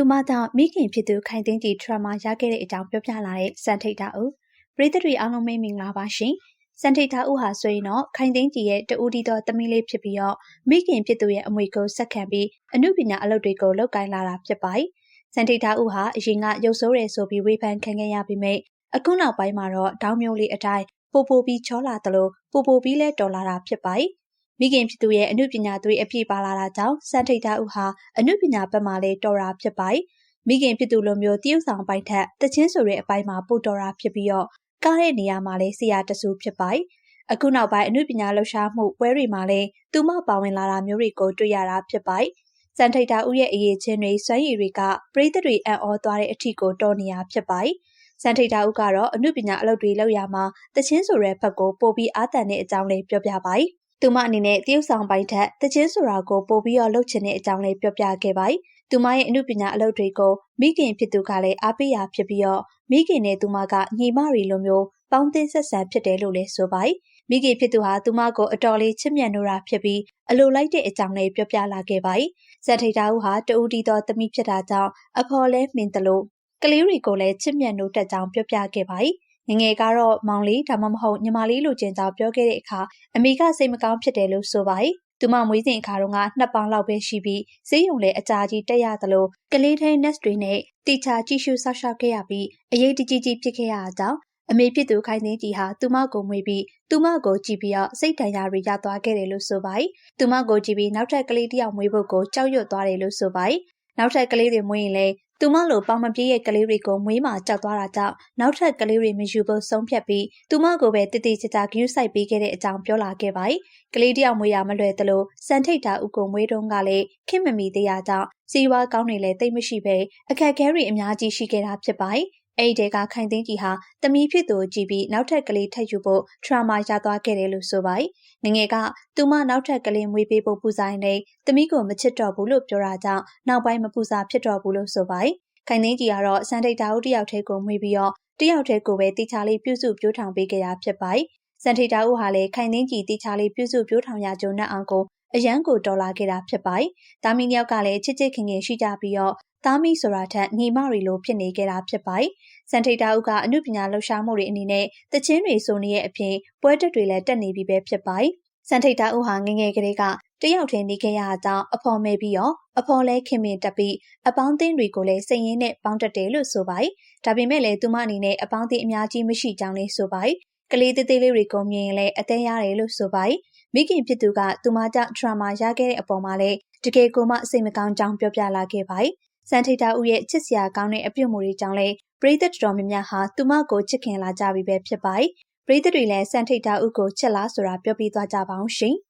သူမကြောင့်မိခင်ဖြစ်သူခိုင်သိန်းကြီးထရမာရခဲ့တဲ့အကြောင်းပြောပြလာတဲ့စံထိတ်တာဦးပရိသတ်တွေအားလုံးမင်္ဂလာပါရှင်စံထိတ်တာဦးဟာဆိုရင်တော့ခိုင်သိန်းကြီးရဲ့တူဦးဒီတော်သမီးလေးဖြစ်ပြီးတော့မိခင်ဖြစ်သူရဲ့အမွေကိုဆက်ခံပြီးအမှုပညာအလုပ်တွေကိုလုပ်ကိုင်လာတာဖြစ်ပါတယ်စံထိတ်တာဦးဟာအရင်ကရုပ်ဆိုးတယ်ဆိုပြီးဝေဖန်ခံခဲ့ရပြီးမိအခုနောက်ပိုင်းမှာတော့တောင်းမျိုးလေးအတိုင်းပိုပိုပြီးချောလာတယ်လို့ပိုပိုပြီးလဲတော်လာတာဖြစ်ပါတယ် မိခင်ဖြစ်သူရဲ့အမှုပညာသွေးအပြည့်ပါလာတာကြောင့်စံထိတ်တာဦးဟာအမှုပညာဘက်မှာလည်းတော်တာဖြစ်ပါတယ်။မိခင်ဖြစ်သူလိုမျိုးတရုပ်ဆောင်ပိုင်းထက်တချင်းဆိုတဲ့အပိုင်းမှာပိုတော်တာဖြစ်ပြီးတော့ကားတဲ့နေရာမှာလည်းဆရာတဆူဖြစ်ပါတယ်။အခုနောက်ပိုင်းအမှုပညာလှူရှားမှုပွဲတွေမှာလည်းသူမပါဝင်လာတာမျိုးတွေကိုတွေ့ရတာဖြစ်ပါတယ်။စံထိတ်တာဦးရဲ့အရေးချင်းတွေစွမ်းရည်တွေကပရိသတ်တွေအံ့ဩသွားတဲ့အထီကိုတော်နေရဖြစ်ပါတယ်။စံထိတ်တာဦးကတော့အမှုပညာအလုပ်တွေလုပ်ရမှာတချင်းဆိုတဲ့ဘက်ကိုပို့ပြီးအားတန်တဲ့အကြောင်းလေးပြောပြပါတယ်။ သူမအနေနဲ့တရုတ်ဆောင်ပိုင်းထက်တချင်းဆိုတာကိုပို့ပြီးတော့လုပ်ချင်တဲ့အကြောင်းလေးပြောပြခဲ့ပါတယ်။သူမရဲ့အမှုပညာအလုပ်တွေကိုမိခင်ဖြစ်သူကလည်းအားပေးရဖြစ်ပြီးတော့မိခင်နဲ့သူမကညီမတွေလိုမျိုးပေါင်းသင်းဆက်ဆံဖြစ်တယ်လို့လည်းဆိုပါတယ်။မိခင်ဖြစ်သူဟာသူမကိုအတော်လေးချစ်မြတ်နိုးတာဖြစ်ပြီးအလိုလိုက်တဲ့အကြောင်းလေးပြောပြလာခဲ့ပါတယ်။ဇက်ထိတာဦးဟာတူတီတော်သမီးဖြစ်တာကြောင့်အဖော်လဲမင်တလို့ကလေးတွေကိုလည်းချစ်မြတ်နိုးတတ်ကြောင်းပြောပြခဲ့ပါတယ်။ ငငယ်ကတော့မောင်လေးဒါမှမဟုတ်ညီမလေးလိုချင်ကြောင်းပြောခဲ့တဲ့အခါအမေကစိတ်မကောင်းဖြစ်တယ်လို့ဆိုပါတယ်။သူမမွေးစဉ်အခါတုန်းကနှစ်ပေါင်လောက်ပဲရှိပြီးဈေးရုံလည်းအကြာကြီးတက်ရသလိုကလေးထိန် nest တွေနဲ့တီချာကြည့်ရှုဆောက်ရှောက်ခဲ့ရပြီးအရေးတကြီးကြီးဖြစ်ခဲ့ရတာကြောင့်အမေဖြစ်သူခိုင်သိန်းကြီးဟာသူမကိုမွေးပြီးသူမကိုကြည့်ပြီးတော့စိတ်တန်ရာတွေရသွားခဲ့တယ်လို့ဆိုပါတယ်။သူမကိုကြည့်ပြီးနောက်ထပ်ကလေးတယောက်မွေးဖို့ကိုကြောက်ရွံ့သွားတယ်လို့ဆိုပါတယ်။နောက်ထပ်ကလေးတွေမွေးရင်လည်း သူမလိုပေါင်မပြေးရဲ့ကလေးတွေကိုမွေးမှာကြောက်သွားတာကြောင့်နောက်ထပ်ကလေးတွေမယူဖို့ဆုံးဖြတ်ပြီးသူမကိုပဲတည်တည်ချာချာဂရုစိုက်ပေးခဲ့တဲ့အကြောင်းပြောလာခဲ့ပါတယ်။ကလေးတယောက်မွေးရမလွယ်သလိုစံထိတ်တာဥကိုမွေးတုန်းကလည်းခင်မမီတရားကြောင့်စီးပွားကောင်းနေလဲတိတ်မရှိပဲအခက်အခဲတွေအများကြီးရှိခဲ့တာဖြစ်ပါတယ်။ အဲ့ဒီကခိုင်သိန်းကြီးဟာတမီးဖြစ်သူကြည့်ပြီးနောက်ထပ်ကလေးထပ်ယူဖို့ trauma ရသွားခဲ့တယ်လို့ဆိုပါတယ်။ငငယ်ကသူမနောက်ထပ်ကလေးမွေးပေးဖို့ပူဇိုင်းနေတမီးကိုမချစ်တော့ဘူးလို့ပြောတာကြောင့်နောက်ပိုင်းမပူဇာဖြစ်တော့ဘူးလို့ဆိုပါတယ်။ခိုင်သိန်းကြီးကတော့စံထိတ်တာဦးတယောက်တည်းကိုမွေးပြီးတော့တယောက်တည်းကိုပဲတိချာလေးပြုစုပြောထောင်ပေးခဲ့တာဖြစ်ပါတယ်။စံထိတ်တာဦးဟာလည်းခိုင်သိန်းကြီးတိချာလေးပြုစုပြောထောင်ရကြုံနဲ့အောင်ကို အရန်ကိုတော်လာခဲ့တာဖြစ်ပါတယ်။တာမီတယောက်ကလည်းချစ်ချစ်ခင်ခင်ရှိကြပြီးတော့သားမီးဆိုတာထက်ညီမတွေလိုဖြစ်နေခဲ့တာဖြစ်ပါတယ်။စန်ထိတ်တာဦးကအမှုပညာလှူရှားမှုတွေအနေနဲ့တချင်းတွေဆိုနေတဲ့အပြင်ပွဲတက်တွေလည်းတက်နေပြီပဲဖြစ်ပါတယ်။စန်ထိတ်တာဦးဟာငငယ်ကလေးကတယောက်တည်းနေခဲ့ရတာကြောင့်အဖော်မဲပြီးတော့အဖော်လဲခင်မင်တက်ပြီးအပေါင်းအသင်းတွေကိုလည်းစိတ်ရင်းနဲ့ပေါင်းတက်တယ်လို့ဆိုပါတယ်။ဒါပေမဲ့လည်းသူမအနေနဲ့အပေါင်းအသင်းအများကြီးမရှိကြောင်းလေးဆိုပါတယ်။ ကလေးသေးသေးလေးတွေကိုမြင်ရင်လည်းအသေးရတယ်လို့ဆိုပါတယ်။မိခင်ဖြစ်သူကသူမကြောင့် trauma ရခဲ့တဲ့အပေါ်မှာလည်းတကယ်ကိုမှစိတ်မကောင်းကြောင်းပြောပြလာခဲ့ပါတယ်။စန်ထိတာဦးရဲ့ချစ်စရာကောင်းတဲ့အပြုတ်မှုတွေကြောင့်လည်းပရိသတ်တော်များများဟာသူမကိုချစ်ခင်လာကြပြီပဲဖြစ်ပါတယ်။ပရိသတ်တွေလည်းစန်ထိတာဦးကိုချစ်လားဆိုတာပြောပြသွားကြပါအောင်ရှင်။